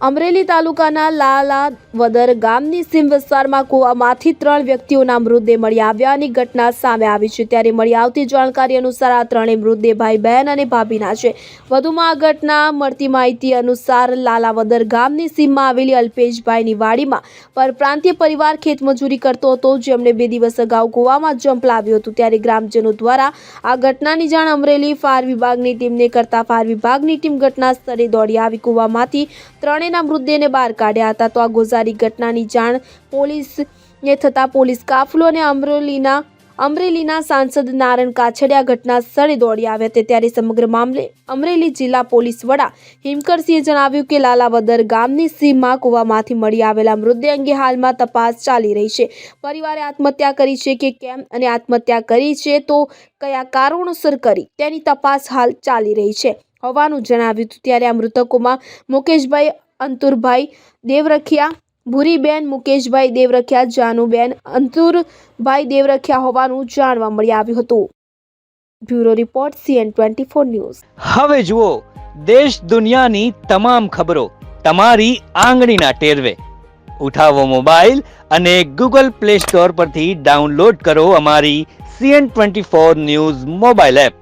અમરેલી તાલુકાના લાલા વદર ગામની સીમ વિસ્તારમાં કૂવામાંથી ત્રણ વ્યક્તિઓના મૃતદેહ મળી આવ્યાની ઘટના સામે આવી છે. ત્યારે મળી આવતી જાણકારી અનુસાર આ ત્રણેય મૃતદેહ ભાઈ બહેન અને ભાભીના છે. વધુમાં આ ઘટના મળતી માહિતી અનુસાર લાલાવદર ગામની સીમમાં આવેલી અલ્પેશભાઈની વાડીમાં પરપ્રાંતીય પરિવાર ખેતમજૂરી કરતો હતો. જેમણે બે દિવસ અગાઉ કૂવામાં જંપ લાવ્યું હતું. ત્યારે ગ્રામજનો દ્વારા આ ઘટનાની જાણ અમરેલી ફાયર વિભાગની ટીમને કરતા ફાયર વિભાગની ટીમ ઘટના સ્થળે દોડી આવી. કૂવામાંથી ત્રણેયના મૃતદેહને બહાર કાઢ્યા હતા. તો આ ગોઝારી ઘટનાની જાણ પોલીસને થતાં પોલીસ કાફલો અને અમરેલીના અમરેલીના સાંસદ નારણ કાછડિયા ઘટના સ્થળે દોડી આવ્યા હતા. ત્યારે સમગ્ર મામલે અમરેલી જિલ્લા પોલીસ વડા હિમકરસિંહે જણાવ્યું કે લાલાવદર ગામની સીમમાં કૂવામાંથી મળી આવેલા મૃતદેહ અંગે હાલમાં તપાસ ચાલી રહી છે. પરિવારે આત્મહત્યા કરી છે કે કેમ અને આત્મહત્યા કરી છે તો કયા કારણોસર કરી તેની તપાસ હાલ ચાલી રહી છે હોવાનું જણાવ્યું હતું. ત્યારે આ મૃતકોમાં મુકેશભાઈ અંતુરભાઈ દેવરખિયા, ભૂરીબેન મુકેશભાઈ દેવરખિયા, જાનુબેન અંતુરભાઈ દેવરખિયા હોવાનું જાણવા મળી આવ્યું હતું. Bureau report CN twenty four news. હવે જુઓ, દેશ દુનિયાની તમામ ખબરો તમારી આંગળીના ટેરવે. ઉઠાવો મોબાઈલ અને ગૂગલ પ્લે સ્ટોર પરથી ડાઉનલોડ કરો અમારી CN twenty four news mobile app.